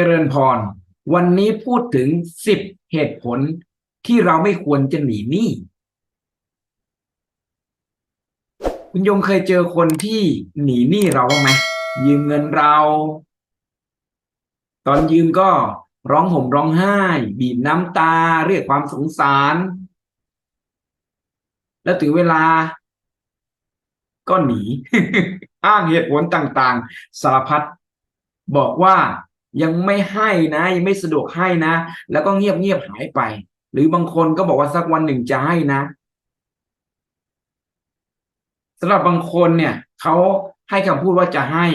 เจริญพร วันนี้พูดถึงสิบเหตุผลที่เราไม่ควรจะหนีหนี้คุณยมเคยเจอคนที่หนีหนี้เราบ้างไหมยืมเงินเรา ตอนยืมก็ร้องห่มร้องไห้ บีบน้ำตา เรียกความสงสาร แล้วถึงเวลา ก็หนี อ้างเหตุผลต่างๆ สารพัดบอกว่า ยังไม่ให้นะ ยังไม่สะดวกให้นะ แล้วก็เงียบเงียบหายไป หรือบางคนก็บอกว่าสักวันหนึ่งจะให้นะสำหรับบางคนเนี่ยเขาให้คำพูดว่าจะให้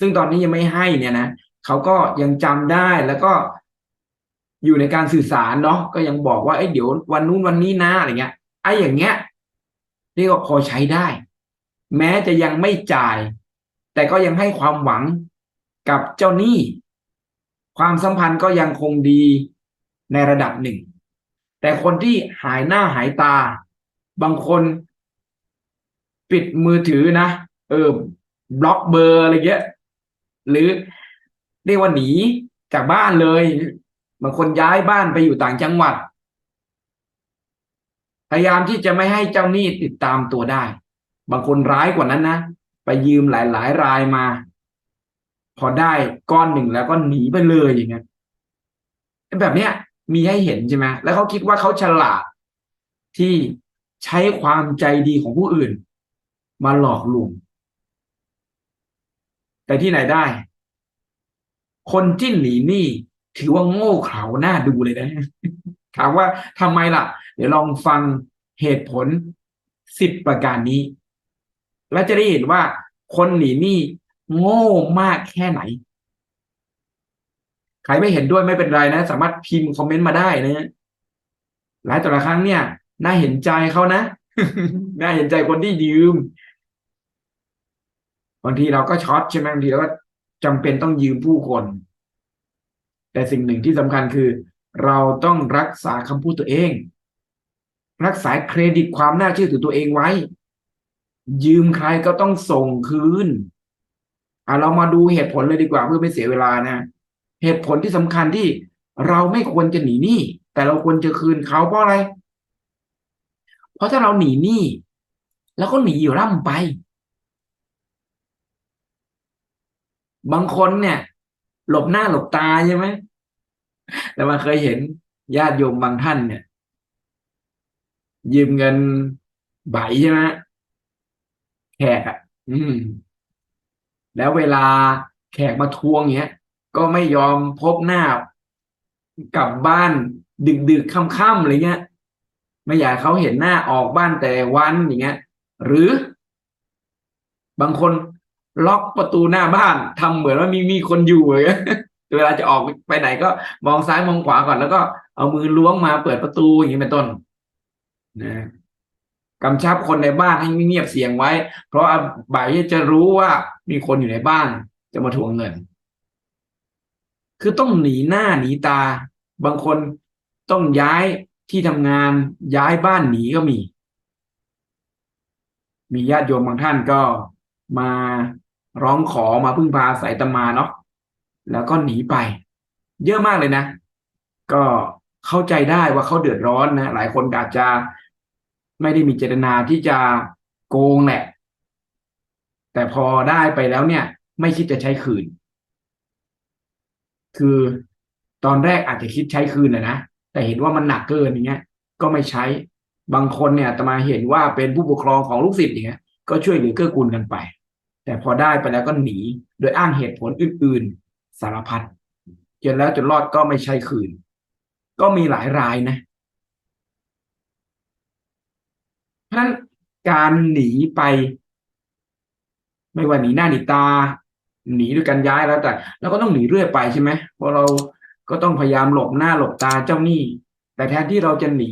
ซึ่งตอนนี้ยังไม่ให้เนี่ยนะเขาก็ยังจำได้แล้วก็อยู่ในการสื่อสารเนาะก็ยังบอกว่าเอ้ยเดี๋ยววันนู้นวันนี้นะอะไรเงี้ยไอ้อย่างเงี้ยเรียกว่าพอใช้ได้ แม้จะยังไม่จ่าย แต่ก็ยังให้ความหวัง กับเจ้าหนี้ ความสัมพันธ์ก็ยังคงดีในระดับหนึ่ง แต่คนที่หายหน้าหายตา บางคนปิดมือถือนะ เออบล็อกเบอร์อะไรเงี้ยหรือเรียกว่าหนีจากบ้านเลย บางคนย้ายบ้านไปอยู่ต่างจังหวัด พยายามที่จะไม่ให้เจ้าหนี้ติดตามตัวได้ บางคนร้ายกว่านั้นนะ ไปยืมหลายๆรายมา พอได้ก้อนหนึ่งแล้วก็หนีไปเลยอย่างเงี้ยแบบเนี้ยมีให้เห็นใช่ไหมแล้วเขาคิดว่าเขาฉลาดที่ใช้ความใจดีของผู้อื่น มาหลอกลวงแต่ที่ไหนได้ คนที่หนีหนี้ถือว่าโง่เขลาหน้าดูเลยนะถามว่าทำไมล่ะ เดี๋ยวลองฟังเหตุผลสิบประการนี้ แล้วจะได้เห็นว่าคนหนีหนี้ โง่มากแค่ไหน ใครไม่เห็นด้วยไม่เป็นไรนะ สามารถพิมพ์คอมเมนต์มาได้นะ หลายต่อหลายครั้งเนี่ย น่าเห็นใจเขานะ น่าเห็นใจคนที่ยืม บางทีเราก็ช็อตใช่ไหมบางทีเราก็จำเป็นต้องยืมผู้คน แต่สิ่งหนึ่งที่สำคัญคือ เราต้องรักษาคำพูดตัวเอง รักษาเครดิตความน่าเชื่อถือตัวเองไว้ ยืมใครก็ต้องส่งคืน อะเรามาดูเหตุผลเลยดีกว่าเพื่อไม่เสียเวลานะ เหตุผลที่สำคัญที่เราไม่ควรจะหนีหนี้แต่เราควรจะคืนเขาเพราะอะไร เพราะถ้าเราหนีหนี้แล้วก็หนีอยู่ร่ำไป บางคนเนี่ย หลบหน้าหลบตาใช่ไหมแต่มาเคยเห็นญาติโยมบางท่านเนี่ย ยืมเงินใบใช่ไหมแขกอะ อืม แล้วเวลาแขกมาทวงเงี้ย ก็ไม่ยอมพบหน้ากลับบ้านดึกดึกค่ำๆอะไรเงี้ย ไม่อยากเขาเห็นหน้าออกบ้านแต่วันอย่างเงี้ย หรือบางคนล็อกประตูหน้าบ้านทำเหมือนว่ามีมีคนอยู่เลยเวลาจะออกไปไหนก็มองซ้ายมองขวาก่อนแล้วก็เอามือล้วงมาเปิดประตูอย่างนี้เป็นต้นนะ กำชับคนในบ้านให้เงียบเสียงไว้ เพราะบ่ายจะรู้ว่ามีคนอยู่ในบ้านจะมาทวงเงิน คือต้องหนีหน้าหนีตา บางคนต้องย้ายที่ทำงานย้ายบ้านหนีก็มี มีญาติโยมบางท่านก็มาร้องขอมาพึ่งพาสายตมาเนาะแล้วก็หนีไป เยอะมากเลยนะ ก็เข้าใจได้ว่าเขาเดือดร้อนนะหลายคนอาจจะ ไม่ได้มีเจตนาที่จะโกงแหละ แต่พอได้ไปแล้วเนี่ย ไม่คิดจะใช้คืน คือตอนแรกอาจจะคิดใช้คืนนะนะแต่เห็นว่ามันหนักเกินอย่างเงี้ย ก็ไม่ใช้บางคนเนี่ยตมาเห็นว่าเป็นผู้ปกครองของลูกศิษย์อย่างเงี้ย ก็ช่วยเหลือเกื้อกูลกันไป แต่พอได้ไปแล้วก็หนี โดยอ้างเหตุผลอื่น ๆ สารพัดจนแล้วจนรอดก็ไม่ใช่คืน ก็มีหลายรายนะ เพราะฉะนั้นการหนีไป ไม่ว่าหนีหน้าหนีตา หนีด้วยกันย้ายแล้วแต่เราก็ต้องหนีเรื่อยไปใช่ไหมเพราะเราก็ต้องพยายามหลบหน้าหลบตาเจ้าหนี้ แต่แทนที่เราจะหนี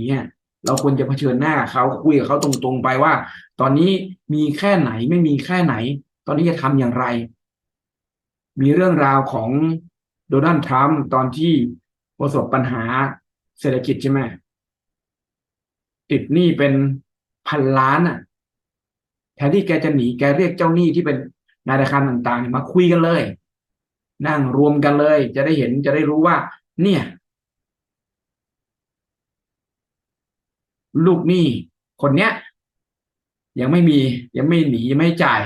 เราควรจะเผชิญหน้าเขาคุยกับเขาตรงๆไปว่า ตอนนี้มีแค่ไหนไม่มีแค่ไหน ตอนนี้จะทำอย่างไร มีเรื่องราวของโดนัลด์ทรัมป์ตอนที่ประสบปัญหาเศรษฐกิจใช่ไหมติดหนี้เป็น พันล้านอะแทนที่แกจะหนีแกเรียกเจ้าหนี้ที่เป็นนายธนาคารต่างๆมาคุยกันเลย นั่งรวมกันเลย จะได้เห็นจะได้รู้ว่า เนี่ย ลูกหนี้คนเนี้ย ยังไม่มียังไม่หนียังไม่จ่าย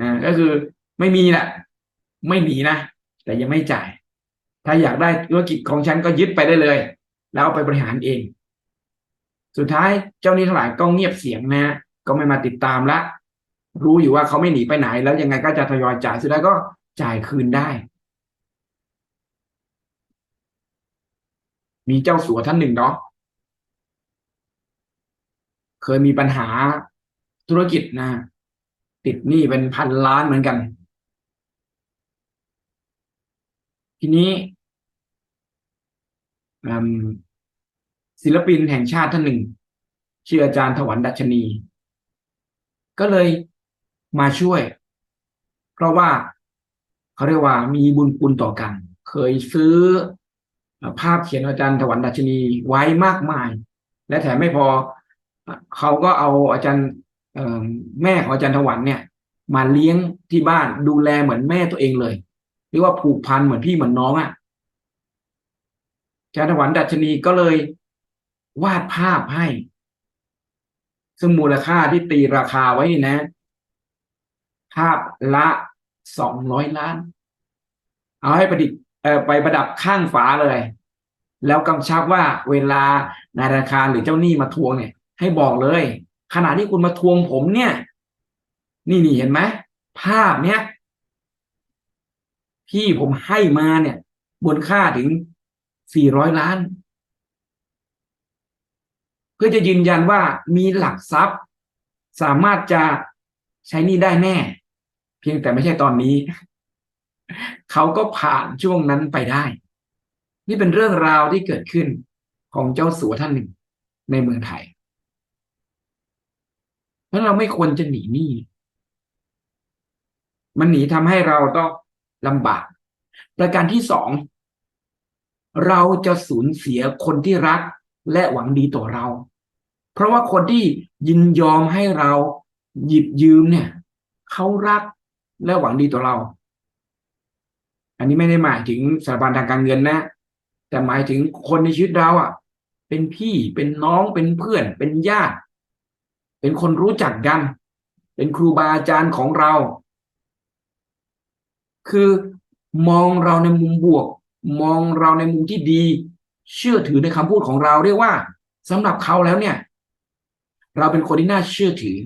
นะก็คือไม่มีแหละไม่หนีนะแต่ยังไม่จ่าย ถ้าอยากได้ธุรกิจของฉันก็ยึดไปได้เลย แล้วไปบริหารเอง สุดท้ายเจ้าหนี้ทั้งหลายก็เงียบเสียงนะ ก็ไม่มาติดตามละ รู้อยู่ว่าเขาไม่หนีไปไหน แล้วยังไงก็จะทยอยจ่ายสุดท้ายก็จ่ายคืนได้ มีเจ้าสัวท่านหนึ่งเนาะเคยมีปัญหาธุรกิจนะ ติดหนี้เป็นพันล้านเหมือนกัน ทีนี้ ศิลปินแห่งชาติท่านหนึ่งชื่ออาจารย์ถวันดัชนี ก็เลยมาช่วย เพราะว่าเขาเรียกว่ามีบุญคุณต่อกัน เคยซื้อภาพเขียนอาจารย์ถวันดัชนีไว้มากมาย และแถมไม่พอเขาก็เอาอาจารย์แม่ของอาจารย์ถวันเนี่ย มาเลี้ยงที่บ้านดูแลเหมือนแม่ตัวเองเลยเรียกว่าผูกพันเหมือนพี่เหมือนน้องอะ่ะอาจารย์ถวันดัชนีก็เลย วาดภาพให้ ซึ่งมูลค่าที่ตีราคาไว้นี่นะ ภาพละสองร้อยล้าน เอาให้ประดิษฐ์ไปประดับข้างฝาเลย แล้วกำชับว่าเวลานายธนาคารหรือเจ้าหนี้มาทวงเนี่ย ให้บอกเลย ขณะที่คุณมาทวงผมเนี่ย นี่นี่เห็นไหมภาพเนี้ยพี่ผมให้มาเนี่ยบนค่าถึงสี่ร้อยล้าน เพื่อจะยืนยันว่ามีหลักทรัพย์ สามารถจะใช้นี่ได้แน่ เพียงแต่ไม่ใช่ตอนนี้ เขาก็ผ่านช่วงนั้นไปได้ นี่เป็นเรื่องราวที่เกิดขึ้นของเจ้าสัวท่านหนึ่งในเมืองไทยเพราะเราไม่ควรจะหนีหนี้มันหนีทำให้เราต้องลำบาก ประการที่สอง เราจะสูญเสียคนที่รัก และหวังดีต่อเรา เพราะว่าคนที่ยินยอมให้เราหยิบยืมเนี่ยเขารักและหวังดีต่อเรา อันนี้ไม่ได้หมายถึงสถาบันทางการเงินนะ แต่หมายถึงคนในชีวิตเราอะ เป็นพี่เป็นน้องเป็นเพื่อน เป็นญาติ เป็นคนรู้จักกัน เป็นครูบาอาจารย์ของเรา คือมองเราในมุมบวก มองเราในมุมที่ดี เชื่อถือในคำพูดของเราเรียกว่าสำหรับเขาแล้วเนี่ย เราเป็นคนที่น่าเชื่อถือ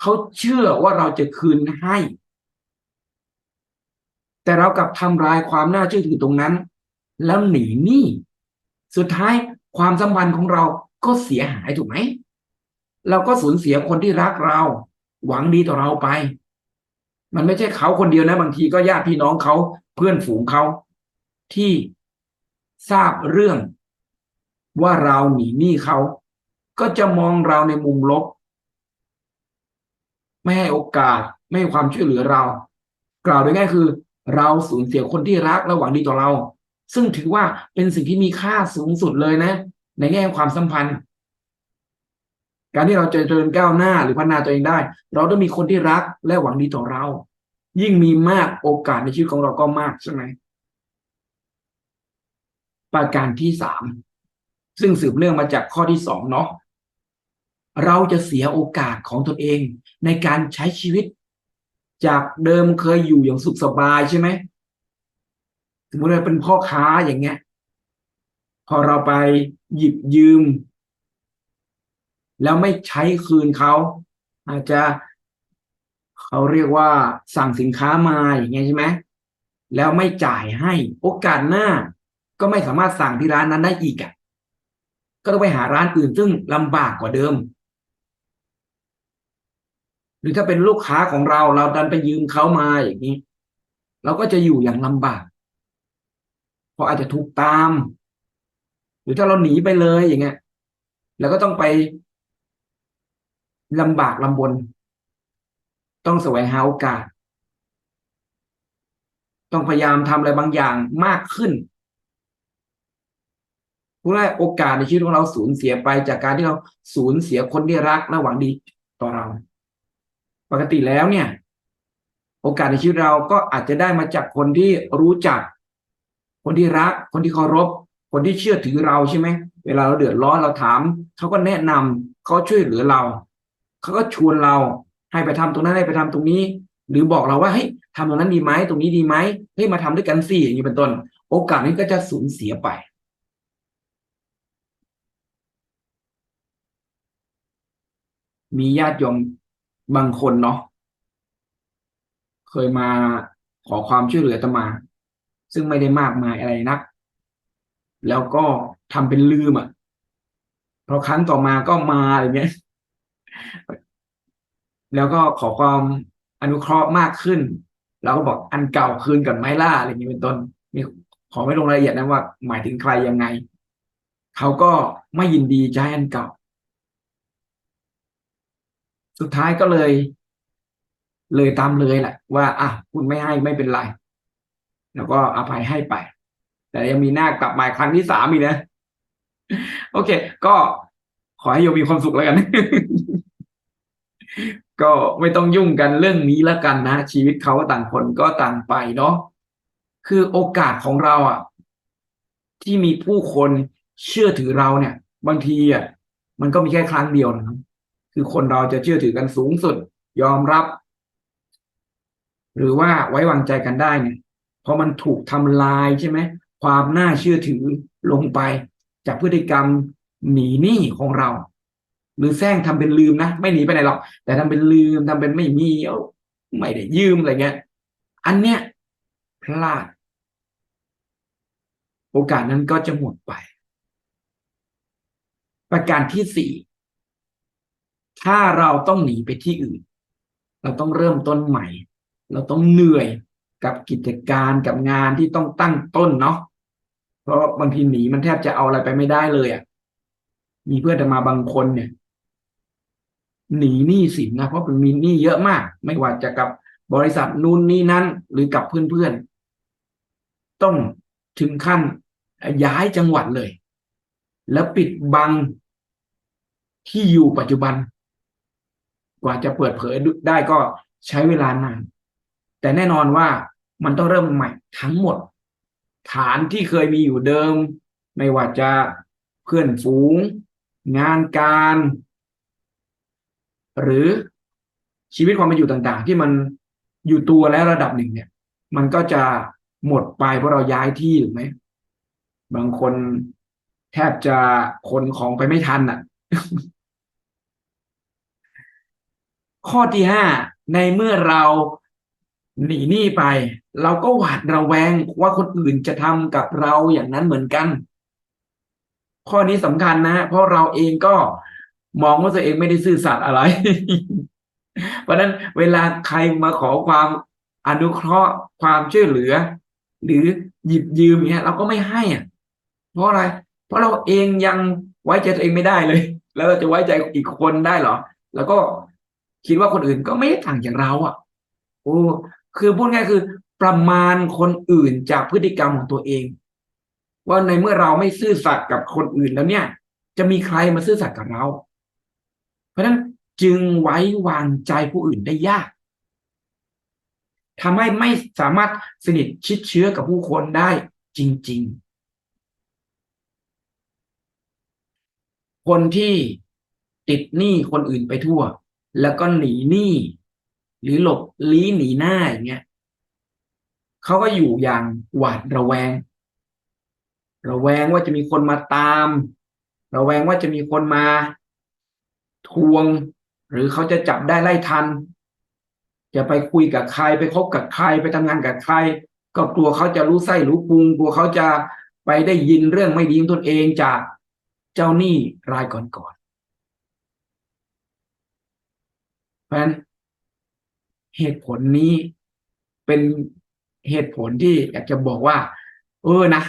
เขาเชื่อว่าเราจะคืนให้ แต่เรากลับทำลายความน่าเชื่อถือตรงนั้น แล้วหนีหนี้สุดท้ายความสัมพันธ์ของเราก็เสียหายถูกไหมเราก็สูญเสียคนที่รักเรา หวังดีต่อเราไป มันไม่ใช่เขาคนเดียวนะ บางทีก็ญาติพี่น้องเขาเพื่อนฝูงเขา ที่ทราบเรื่องว่าเราหนีหนี้เขา ก็จะมองเราในมุมลบ ไม่ให้โอกาสไม่ให้ความช่วยเหลือเรา กล่าวโดยง่ายคือ เราสูญเสียคนที่รักและหวังดีต่อเรา ซึ่งถือว่าเป็นสิ่งที่มีค่าสูงสุดเลยนะ ในแง่ความสัมพันธ์ การที่เราจะเจริญก้าวหน้าหรือพัฒนาตัวเองได้ เราต้องมีคนที่รักและหวังดีต่อเรา ยิ่งมีมากโอกาสในชีวิตของเราก็มากใช่ไหม ประการที่สามซึ่งสืบเนื่องมาจากข้อที่สองเนาะเราจะเสียโอกาสของตนเองในการใช้ชีวิต จากเดิมเคยอยู่อย่างสุขสบายใช่ไหมสมมติเราเป็นพ่อค้าอย่างเงี้ย พอเราไปหยิบยืม แล้วไม่ใช้คืนเขา อาจจะเขาเรียกว่าสั่งสินค้ามาอย่างเงี้ยใช่ไหมแล้วไม่จ่ายให้โอกาสหน้า ก็ไม่สามารถสั่งที่ร้านนั้นได้อีกอะก็ต้องไปหาร้านอื่นซึ่งลำบากกว่าเดิม หรือถ้าเป็นลูกค้าของเราเราดันไปยืมเขามาอย่างนี้ เราก็จะอยู่อย่างลำบากเพราะอาจจะถูกตาม หรือถ้าเราหนีไปเลยอย่างเงี้ยเราก็ต้องไปลำบากลำบน ต้องแสวงหาโอกาส ต้องพยายามทำอะไรบางอย่างมากขึ้น ผู้แรกโอกาสในชีวิตของเราสูญเสียไปจากการที่เราสูญเสียคนที่รักและหวังดีต่อเรา ปกติแล้วเนี่ย โอกาสในชีวิตเราก็อาจจะได้มาจากคนที่รู้จัก คนที่รัก คนที่เคารพ คนที่เชื่อถือเราใช่ไหมเวลาเราเดือดร้อนเราถามเขาก็แนะนำเขาช่วยเหลือเราเขาก็ชวนเราให้ไปทำตรงนั้นให้ไปทำตรงนี้ หรือบอกเราว่าเฮ้ยทำตรงนั้นดีไหมตรงนี้ดีไหมเฮ้ยมาทำด้วยกันสิอย่างนี้เป็นต้น โอกาสนี้ก็จะสูญเสียไป มีญาติโยมบางคนเนาะเคยมาขอความช่วยเหลือตมา ซึ่งไม่ได้มากมายอะไรนัก แล้วก็ทำเป็นลืมอะเพราะครั้งต่อมาก็มาอะไรเงี้ยแล้วก็ขอความอนุเคราะห์มากขึ้นเราก็บอกอันเก่าคืนกันไหมล่ะอะไรอย่างนี้เป็นต้นนี่ขอไม่ลงรายละเอียดนะว่า หมายถึงใครยังไง เขาก็ไม่ยินดีจะให้อันเก่า สุดท้ายก็เลย เลยตามเลยแหละว่าอะคุณไม่ให้ไม่เป็นไร แล้วก็อภัยให้ไป แต่ยังมีหน้ากลับมาครั้งที่สามอีกนะ โอเค ก็ขอให้โยมมีความสุขแล้วกัน ก็ไม่ต้องยุ่งกันเรื่องนี้แล้วกันนะชีวิตเขาต่างคนก็ต่างไปเนาะคือโอกาสของเราอะ ที่มีผู้คนเชื่อถือเราเนี่ย บางทีอะมันก็มีแค่ครั้งเดียวนะครับ คือคนเราจะเชื่อถือกันสูงสุด ยอมรับ หรือว่าไว้วางใจกันได้เนี่ยพอมันถูกทำลายใช่ไหมความน่าเชื่อถือลงไป จากพฤติกรรมหนีหนี้ของเรา หรือแซงทำเป็นลืมนะไม่หนีไปไหนหรอกแต่ทำเป็นลืมทำเป็นไม่มีเอ้าไม่ได้ยืมอะไรเงี้ย อันเนี้ยพลาด โอกาสนั้นก็จะหมดไป ประการที่สี่ ถ้าเราต้องหนีไปที่อื่น เราต้องเริ่มต้นใหม่ เราต้องเหนื่อยกับกิจการกับงานที่ต้องตั้งต้นเนาะเพราะบางทีหนีมันแทบจะเอาอะไรไปไม่ได้เลยอะ่ะมีเพื่อนจะมาบางคนเนี่ย หนีหนี้สินนะเพราะมันมีหนี้เยอะมาก ไม่ว่าจะกับบริษัทนู่นนี่นั้น หรือกับเพื่อนๆต้องถึงขั้นย้ายจังหวัดเลย แล้วปิดบังที่อยู่ปัจจุบัน กว่าจะเปิดเผยได้ก็ใช้เวลานาน แต่แน่นอนว่ามันต้องเริ่มใหม่ทั้งหมด ฐานที่เคยมีอยู่เดิม ไม่ว่าจะเพื่อนฝูง งานการ หรือชีวิตความเป็นอยู่ต่าง ๆ ที่มันอยู่ตัวแล้วระดับหนึ่งเนี่ย มันก็จะหมดไปเพราะเราย้ายที่หรือไหมบางคนแทบจะคนของไปไม่ทันอะ ข้อที่ห้าในเมื่อเราหนีหนี้ไป เราก็หวาดระแวงว่าคนอื่นจะทำกับเราอย่างนั้นเหมือนกัน ข้อนี้สำคัญนะเพราะเราเองก็มองว่าตัวเองไม่ได้ซื่อสัตย์อะไร เพราะนั้นเวลาใครมาขอความอนุเคราะห์ความช่วยเหลือ หรือหยิบยืมเนี้ย เราก็ไม่ให้อะเพราะอะไร เพราะเราเองยังไว้ใจตัวเองไม่ได้เลย แล้วเราจะไว้ใจอีกคนได้เหรอ แล้วก็ คิดว่าคนอื่นก็ไม่ได้ต่างจากเราอะโอ้คือพูดง่ายคือ ประมาณคนอื่นจากพฤติกรรมของตัวเอง ว่าในเมื่อเราไม่ซื่อสัตย์กับคนอื่นแล้วเนี่ย จะมีใครมาซื่อสัตย์กับเรา เพราะฉะนั้นจึงไว้วางใจผู้อื่นได้ยากทำให้ไม่สามารถสนิทชิดเชื้อกับผู้คนได้จริง ๆ คนที่ติดหนี้คนอื่นไปทั่ว แล้วก็หนีหนี้หรือหลบลี้หนีหน้าอย่างเงี้ยเขาก็อยู่อย่างหวาดระแวง ระแวงว่าจะมีคนมาตาม ระแวงว่าจะมีคนมา ทวง หรือเขาจะจับได้ไล่ทัน จะไปคุยกับใครไปคบกับใครไปทำงานกับใคร ก็กลัวเขาจะรู้ไส้รู้พุงกลัวเขาจะไปได้ยินเรื่องไม่ดีของตนเองจากเจ้าหนี้รายก่อนๆเพ ราะฉะนั้นเหตุผลนี้เป็นเหตุผลที่อยากจะบอกว่า เออนะ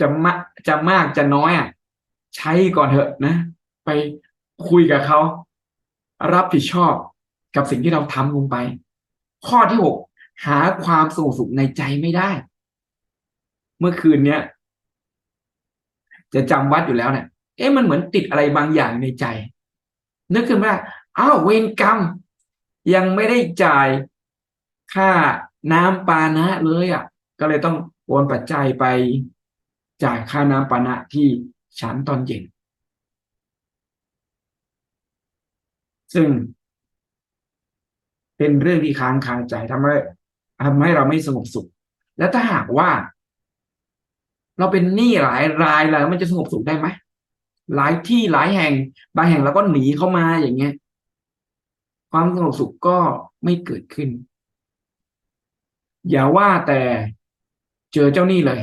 จะมาจะมากจะน้อยอะ ใช้ก่อนเถอะนะ ไปคุยกับเขา รับผิดชอบกับสิ่งที่เราทำลงไป ข้อที่หกหาความสงบสุขในใจไม่ได้ เมื่อคืนเนี้ยจะจำวัดอยู่แล้วเนี่ยเอ๊ะมันเหมือนติดอะไรบางอย่างในใจ นึกขึ้นว่า อ้าวเวรกรรม ยังไม่ได้จ่ายค่าน้ำปานะเลยอะ ก็เลยต้องโอนปัจจัยไปจ่ายค่าน้ำปานะที่ฉันตอนเย็น ซึ่ง เป็นเรื่องที่ค้างคาใจทำให้ทำให้เราไม่สงบสุข แล้วถ้าหากว่า เราเป็นหนี้หลายรายแล้วมันจะสงบสุขได้ไหมหลายที่หลายแห่ง บางแห่งเราก็หนีเข้ามาอย่างเงี้ย ความสงบสุขก็ไม่เกิดขึ้น อย่าว่าแต่เจอเจ้าหนี้เลย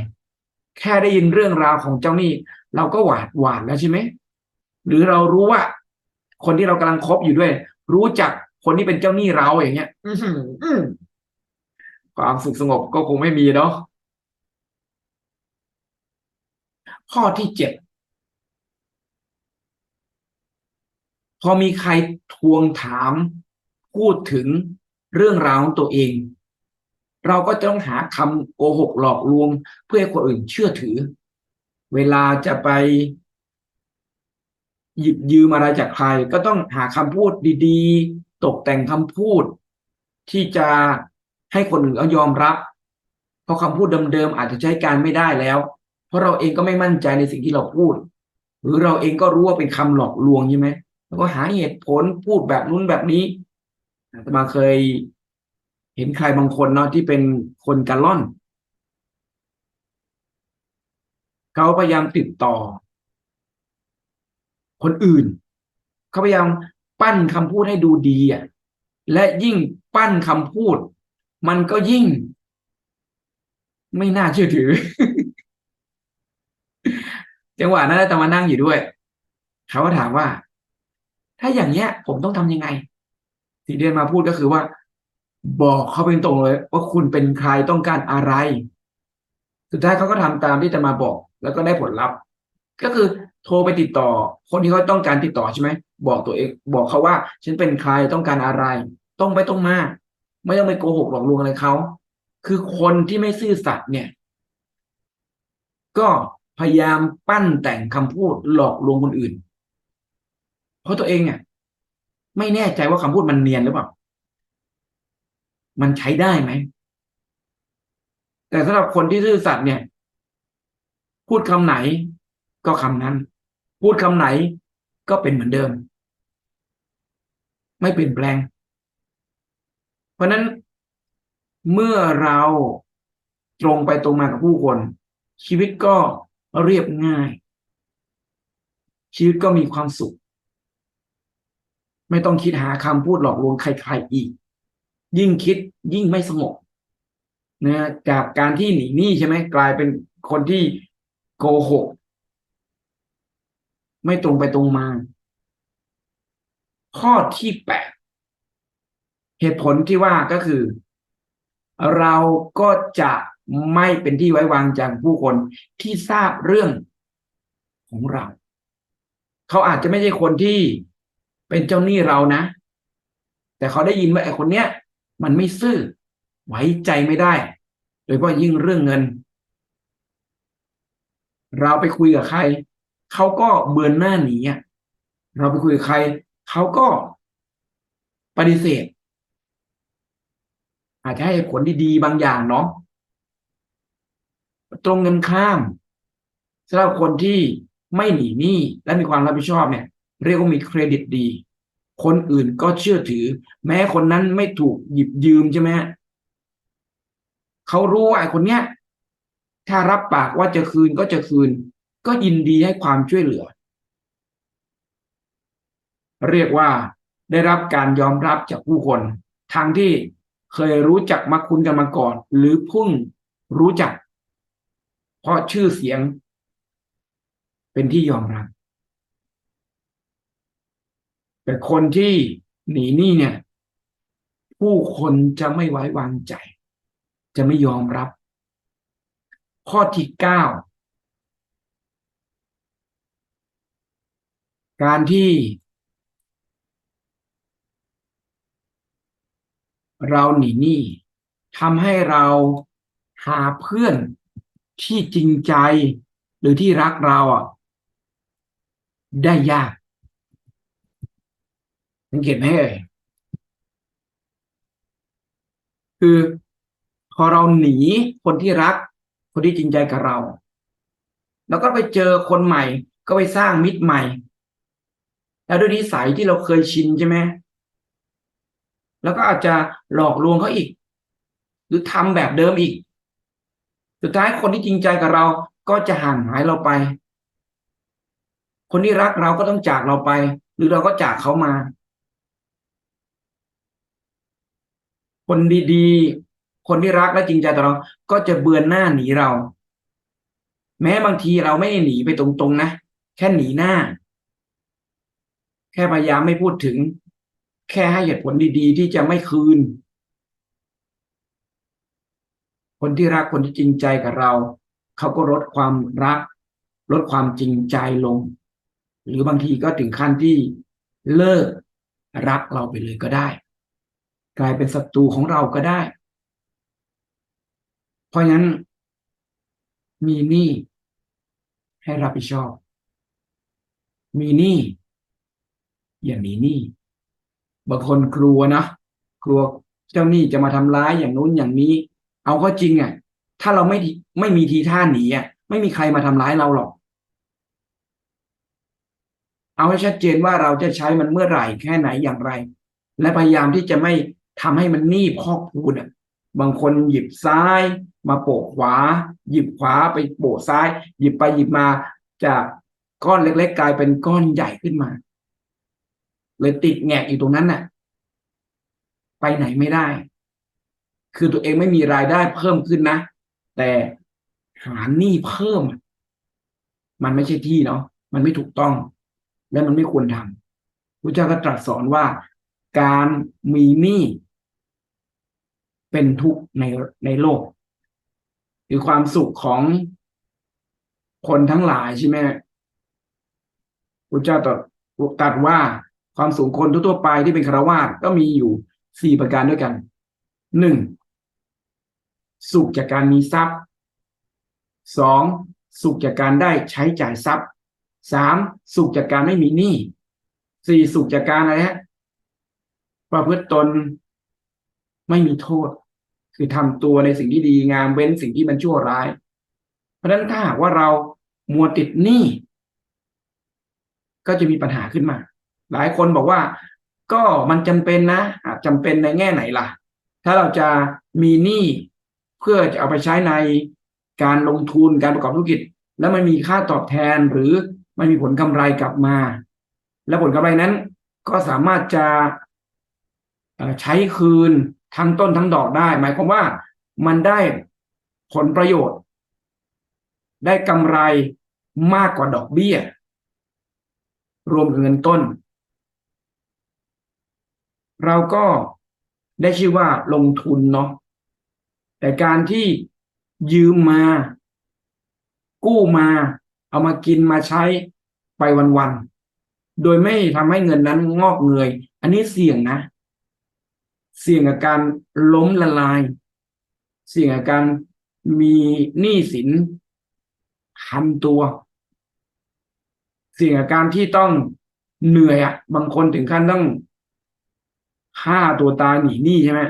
แค่ได้ยินเรื่องราวของเจ้าหนี้เราก็หวาดหวาดแล้วใช่ไหมหรือเรารู้ว่า คนที่เรากำลังคบอยู่ด้วย รู้จักคนที่เป็นเจ้าหนี้เราอย่างเงี้ย อือหืออื้อความสุขสงบก็คงไม่มีเนาะข้อที่เจ็ด พอมีใครทวงถาม พูดถึงเรื่องราวของตัวเอง เราก็จะต้องหาคำโกหกหลอกลวง เพื่อให้คนอื่นเชื่อถือ เวลาจะไป หยิบยืมอะไรจากใคร ก็ต้องหาคำพูดดีๆ ตกแต่งคำพูด ที่จะให้คนอื่นเขายอมรับ เพราะคำพูดเดิมๆอาจจะใช้การไม่ได้แล้ว เพราะเราเองก็ไม่มั่นใจในสิ่งที่เราพูด หรือเราเองก็รู้ว่าเป็นคำหลอกลวงใช่ไหม แล้วก็หาเหตุผลพูดแบบนู้นแบบนี้อาตมาเคยเห็นใครบางคนเนาะที่เป็นคนกาล่อนเขาพยายามติดต่อ คนอื่นเขาพยายามปั้นคำพูดให้ดูดีอะและยิ่งปั้นคำพูด มันก็ยิ่ง ไม่น่าเชื่อถือ จังหวะนั้นอาตมานั่งอยู่ด้วย เขาก็ถามว่า ถ้าอย่างเนี้ย ผมต้องทำยังไงที่เดินมาพูดก็คือว่า บอกเขาเป็นตรงเลย ว่าคุณเป็นใครต้องการอะไร สุดท้ายเขาก็ทำตามที่จะมาบอก แล้วก็ได้ผลลัพธ์ ก็คือโทรไปติดต่อ คนที่เขาต้องการติดต่อใช่ไหมบอกตัวเอง บอกเขาว่า ฉันเป็นใครต้องการอะไรตรงไปตรงมาไม่ต้องไปโกหกหลอกลวงอะไรเขาคือคนที่ไม่ซื่อสัตย์เนี่ย ก็พยายามปั้นแต่งคำพูดหลอกลวงคนอื่น เพราะตัวเองเนี่ย ไม่แน่ใจว่าคำพูดมันเนียนหรือเปล่า มันใช้ได้ไหม แต่สำหรับคนที่ซื่อสัตย์เนี่ย พูดคำไหนก็คำนั้น พูดคำไหนก็เป็นเหมือนเดิม ไม่เปลี่ยนแปลง เพราะนั้นเมื่อเราตรงไปตรงมากับผู้คน ชีวิตก็เรียบง่าย ชีวิตก็มีความสุข ไม่ต้องคิดหาคำพูดหลอกลวงใครๆอีก ยิ่งคิดยิ่งไม่สงบนะจากการที่หนีหนี้ใช่ไหมกลายเป็นคนที่โกหก ไม่ตรงไปตรงมา ข้อที่แปดเหตุผลที่ว่าก็คือ เราก็จะไม่เป็นที่ไว้วางใจผู้คนที่ทราบเรื่องของเรา เขาอาจจะไม่ใช่คนที่ เป็นเจ้าหนี้เรานะ แต่เขาได้ยินว่าไอ้คนเนี้ย มันไม่ซื่อไว้ใจไม่ได้ โดยเฉพาะยิ่งเรื่องเงิน เราไปคุยกับใคร เขาก็เบือนหน้าหนีอะเราไปคุยกับใคร เขาก็ปฏิเสธ อาจจะให้ผลดีๆบางอย่างเนาะตรงกันข้ามสำหรับคนที่ไม่หนีหนี้และมีความรับผิดชอบเนี่ย เรียกว่ามีเครดิตดี คนอื่นก็เชื่อถือ แม้คนนั้นไม่ถูกหยิบยืมใช่ไหมเขารู้ว่าคนเนี้ย ถ้ารับปากว่าจะคืนก็จะคืน ก็ยินดีให้ความช่วยเหลือ เรียกว่าได้รับการยอมรับจากผู้คนทางที่เคยรู้จักมาคุ้นกันมาก่อน หรือพุ่งรู้จัก เพราะชื่อเสียงเป็นที่ยอมรับ แต่คนที่หนีหนี้เนี่ย ผู้คนจะไม่ไว้วางใจ จะไม่ยอมรับ ข้อที่เก้าการที่เราหนีหนี้ทำให้เราหาเพื่อนที่จริงใจหรือที่รักเราอะได้ยาก สังเกตไหมเอ่ยคือพอเราหนีคนที่รัก คนที่จริงใจกับเรา แล้วก็ไปเจอคนใหม่ ก็ไปสร้างมิตรใหม่ แล้วด้วยนิสัยที่เราเคยชินใช่ไหมแล้วก็อาจจะหลอกลวงเขาอีก หรือทำแบบเดิมอีก สุดท้ายคนที่จริงใจกับเราก็จะห่างหายเราไป คนที่รักเราก็ต้องจากเราไป หรือเราก็จากเขามา คนดีๆ คนที่รักและจริงใจต่อเรา ก็จะเบือนหน้าหนีเรา แม้บางทีเราไม่ได้หนีไปตรงๆนะ แค่หนีหน้า แค่พยายามไม่พูดถึง แค่ให้เหตุผลดีๆ ที่จะไม่คืน คนที่รักคนที่จริงใจกับเรา เขาก็ลดความรัก ลดความจริงใจลง หรือบางทีก็ถึงขั้นที่เลิกรักเราไปเลยก็ได้ กลายเป็นศัตรูของเราก็ได้ เพราะนั้น มีหนี้ให้รับผิดชอบ มีหนี้อย่าหนีหนี้บางคนกลัวนะกลัวเจ้าหนี้จะมาทำร้ายอย่างนู้นอย่างนี้ เอาก็จริงอะ ถ้าเราไม่ไม่มีทีท่าหนีอะ ไม่มีใครมาทำร้ายเราหรอก เอาให้ชัดเจนว่าเราจะใช้มันเมื่อไหร่แค่ไหนอย่างไร และพยายามที่จะไม่ ทำให้มันหนี้พอกพูนอะบางคนหยิบซ้ายมาโปะขวา หยิบขวาไปโปะซ้าย หยิบไปหยิบมาจากก้อนเล็ก ๆ กลายเป็นก้อนใหญ่ขึ้นมา เลยติดแงกอยู่ตรงนั้นน่ะ ไปไหนไม่ได้ คือตัวเองไม่มีรายได้เพิ่มขึ้นนะ แต่หาหนี้เพิ่ม มันไม่ใช่ที่เนาะมันไม่ถูกต้อง และมันไม่ควรทำพระเจ้าก็ตรัสสอนว่า การมีหนี้เป็นทุกข์ในในโลก คือความสุขของคนทั้งหลายใช่ไหมพระเจ้าตรัสตรัสว่าความสุขคนทั่วไปที่เป็นคารวาสก็มีอยู่สี่ประการด้วยกันหนึ่งสุขจากการมีทรัพย์สองสุขจากการได้ใช้จ่ายทรัพย์สามสุขจากการไม่มีหนี้สี่สุขจากการอะไรฮะ ประพฤติตนไม่มีโทษ คือทำตัวในสิ่งที่ดีงามเว้นสิ่งที่มันชั่วร้าย เพราะฉะนั้นถ้าหากว่าเรามัวติดหนี้ก็จะมีปัญหาขึ้นมา หลายคนบอกว่า ก็มันจำเป็นนะอาจจำเป็นในแง่ไหนล่ะ ถ้าเราจะมีหนี้เพื่อจะเอาไปใช้ในการลงทุนการประกอบธุรกิจ แล้วมันมีค่าตอบแทนหรือมันมีผลกำไรกลับมา และผลกำไรนั้นก็สามารถจะ ใช้คืนทั้งต้นทั้งดอกได้ หมายความว่ามันได้ผลประโยชน์ ได้กำไรมากกว่าดอกเบี้ย รวมกับเงินต้น เราก็ได้ชื่อว่าลงทุนเนาะแต่การที่ยืมมา กู้มา เอามากินมาใช้ไปวันๆโดยไม่ทำให้เงินนั้นงอกเงย อันนี้เสี่ยงนะ เสี่ยงกับการล้มละลาย เสี่ยงกับการมีหนี้สินพันตัว เสี่ยงกับการที่ต้องเหนื่อยอะบางคนถึงขั้นต้องฆ่าตัวตายหนีหนี้ใช่ไหม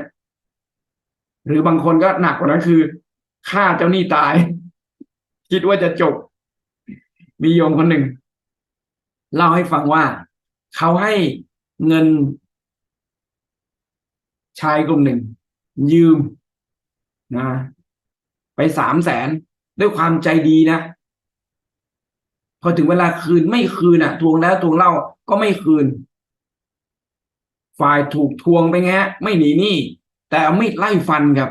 หรือบางคนก็หนักกว่านั้นคือฆ่าเจ้าหนี้ตาย คิดว่าจะจบ มีโยมคนหนึ่งเล่าให้ฟังว่า เขาให้เงิน ชายกลุ่มหนึ่ง ยืมนะ ไปสามแสนด้วยความใจดีนะ พอถึงเวลาคืนไม่คืนอะ ทวงแล้วทวงเล่าก็ไม่คืน ฝ่ายถูกทวงไปแงไม่หนีหนี้แต่เอามีดไล่ฟันครับ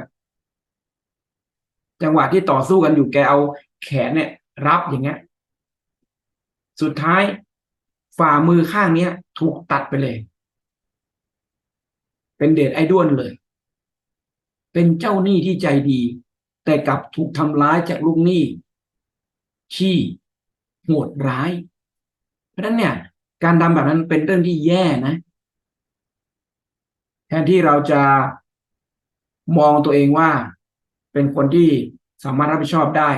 จังหวะที่ต่อสู้กันอยู่แกเอาแขนเนี่ย รับอย่างเงี้ย สุดท้ายฝ่ามือข้างเนี้ย ถูกตัดไปเลย เป็นเดชไอ้ด้วนเลย เป็นเจ้าหนี้ที่ใจดี แต่กลับถูกทำร้ายจากลูกหนี้ที่โหดร้าย เพราะนั้นเนี่ย การทำแบบนั้นเป็นเรื่องที่แย่นะ แทนที่เราจะมองตัวเองว่า เป็นคนที่สามารถรับผิดชอบได้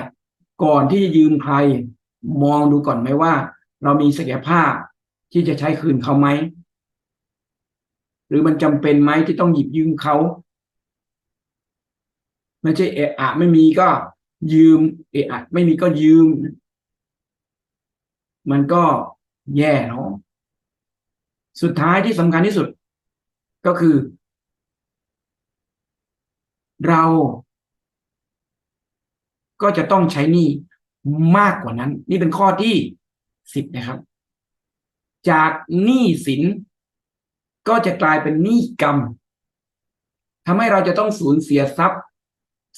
ก่อนที่จะยืมใคร มองดูก่อนไหมว่า เรามีศักยภาพที่จะใช้คืนเขาไหม รือมันจำเป็นไหมที่ต้องหยิบยืมเขาไม่ใช่เอะอะไม่มีก็ยืม เอะอะไม่มีก็ยืม มันก็แย่เนาะสุดท้ายที่สำคัญที่สุด ก็คือ เรา ก็จะต้องใช้หนี้มากกว่านั้น นี่เป็นข้อที่สิบนะครับ จากหนี้สิน ก็จะกลายเป็นหนี้กรรมทำให้เราจะต้องสูญเสียทรัพย์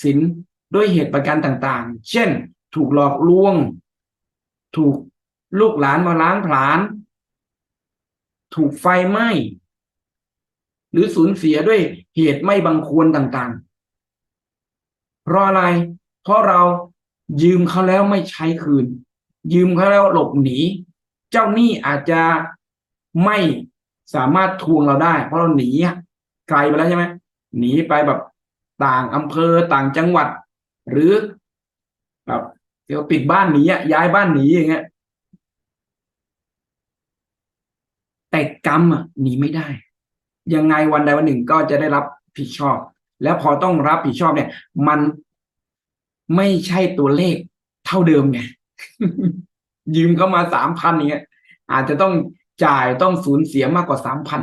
สินด้วยเหตุประการต่างๆ เช่น ถูกหลอกลวง ถูกลูกหลานมาล้างผลาญถูกไฟไหม้หรือสูญเสียด้วยเหตุไม่บังควรต่างๆ เพราะอะไร เพราะเรายืมเขาแล้วไม่ใช้คืน ยืมเขาแล้วหลบหนี เจ้าหนี้อาจจะไม่ สามารถทวงเราได้ เพราะเราหนีไกลไปแล้วใช่ไหมหนีไปแบบต่างอำเภอต่างจังหวัด หรือแบบเดี๋ยวปิดบ้านหนีย้ายบ้านหนีอย่างเงี้ยแต่กรรมอะหนีไม่ได้ ยังไงวันใดวันหนึ่งก็จะได้รับผิดชอบ แล้วพอต้องรับผิดชอบเนี่ย มันไม่ใช่ตัวเลขเท่าเดิมไงยืมเข้ามาสามพันอย่างเงี้ยอาจจะต้อง จ่ายต้องสูญเสียมากกว่าสามพัน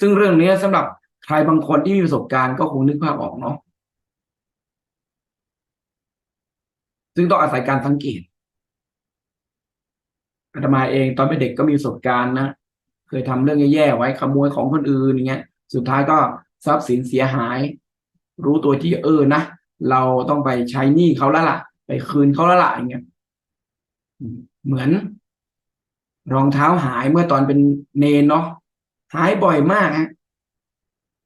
ซึ่งเรื่องนี้สำหรับใครบางคนที่มีประสบการณ์ก็คงนึกภาพออกเนาะซึ่งต้องอาศัยการสังเกตอาตมาเองตอนเป็นเด็กก็มีประสบการณ์นะเคยทำเรื่องแย่ๆไว้ขโมยของคนอื่นอย่างเงี้ย สุดท้ายก็ทรัพย์สินเสียหาย รู้ตัวที่เออนะเราต้องไปใช้หนี้เขาแล้วล่ะ ไปคืนเขาแล้วล่ะอย่างเงี้ยเหมือน รองเท้าหายเมื่อตอนเป็นเนนเนาะหายบ่อยมากฮะ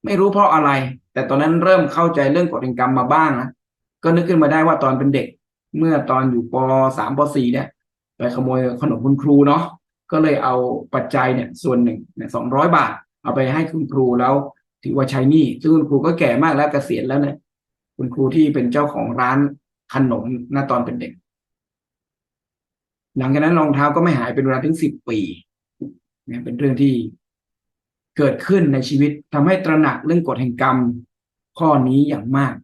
ไม่รู้เพราะอะไร แต่ตอนนั้นเริ่มเข้าใจเรื่องกฎแห่งกรรมมาบ้างนะก็นึกขึ้นมาได้ว่าตอนเป็นเด็ก เมื่อตอนอยู่ปสามปสี่เนี่ยไปขโมยขนมคุณครูเนาะก็เลยเอาปัจจัยเนี่ยส่วนหนึ่งเนี่ยสองร้อยบาท เอาไปให้คุณครูแล้วถือว่าใช้หนี้ซึ่งคุณครูก็แก่มากแล้วเกษียณแล้วเนี่ยคุณครูที่เป็นเจ้าของร้านขนมณตอนเป็นเด็ก หลังจากนั้นรองเท้าก็ไม่หายเป็นเวลาถึงสิบปีเนี่ยเป็นเรื่องที่เกิดขึ้นในชีวิตทำให้ตระหนักเรื่องกฎแห่งกรรมข้อนี้อย่างมาก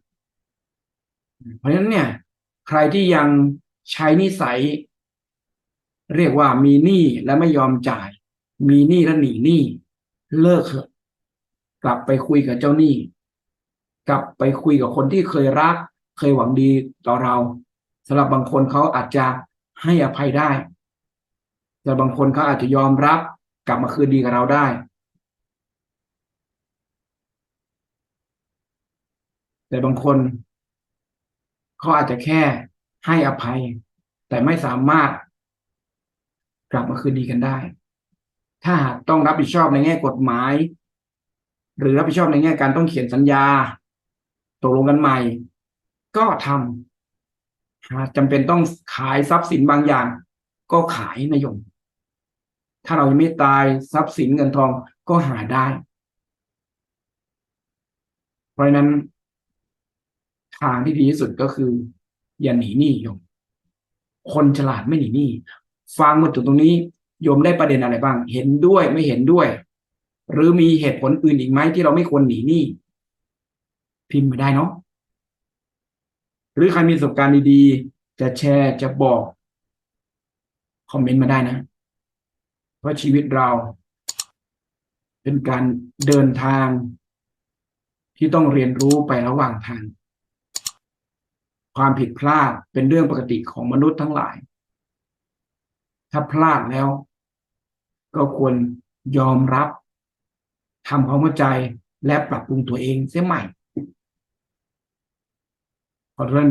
เพราะฉะนั้นเนี่ย ใครที่ยังใช้นิสัย เรียกว่ามีหนี้และไม่ยอมจ่าย มีหนี้และหนีหนี้เลิกเถอะกลับไปคุยกับเจ้าหนี้ กลับไปคุยกับคนที่เคยรัก เคยหวังดีต่อเราสำหรับบางคนเขาอาจจะ ให้อภัยได้ แต่บางคนเขาอาจจะยอมรับกลับมาคืนดีกับเราได้ แต่บางคนเขาอาจจะแค่ให้อภัย แต่ไม่สามารถกลับมาคืนดีกันได้ ถ้าหากต้องรับผิดชอบในแง่กฎหมาย หรือรับผิดชอบในแง่การต้องเขียนสัญญาตกลงกันใหม่ ก็ทำ หากจำเป็นต้องขายทรัพย์สินบางอย่าง ก็ขายนายม ถ้าเรายังไม่ตายทรัพย์สินเงินทองก็หาได้ เพราะนั้น ทางที่ดีที่สุดก็คือ อย่าหนีหนี้โยม คนฉลาดไม่หนีหนี้ฟังมาถึงตรงนี้โยมได้ประเด็นอะไรบ้าง เห็นด้วยไม่เห็นด้วย หรือมีเหตุผลอื่นอีกไหมที่เราไม่ควรหนีหนี้พิมพ์มาได้เนาะ หรือใครมีประสบการณ์ดีๆ จะแชร์จะบอก คอมเมนต์มาได้นะ เพราะชีวิตเรา เป็นการเดินทาง ที่ต้องเรียนรู้ไประหว่างทาง ความผิดพลาดเป็นเรื่องปกติของมนุษย์ทั้งหลาย ถ้าพลาดแล้ว ก็ควรยอมรับทำความเข้าใจและปรับปรุงตัวเองเสียใหม่ ขอเริ่ม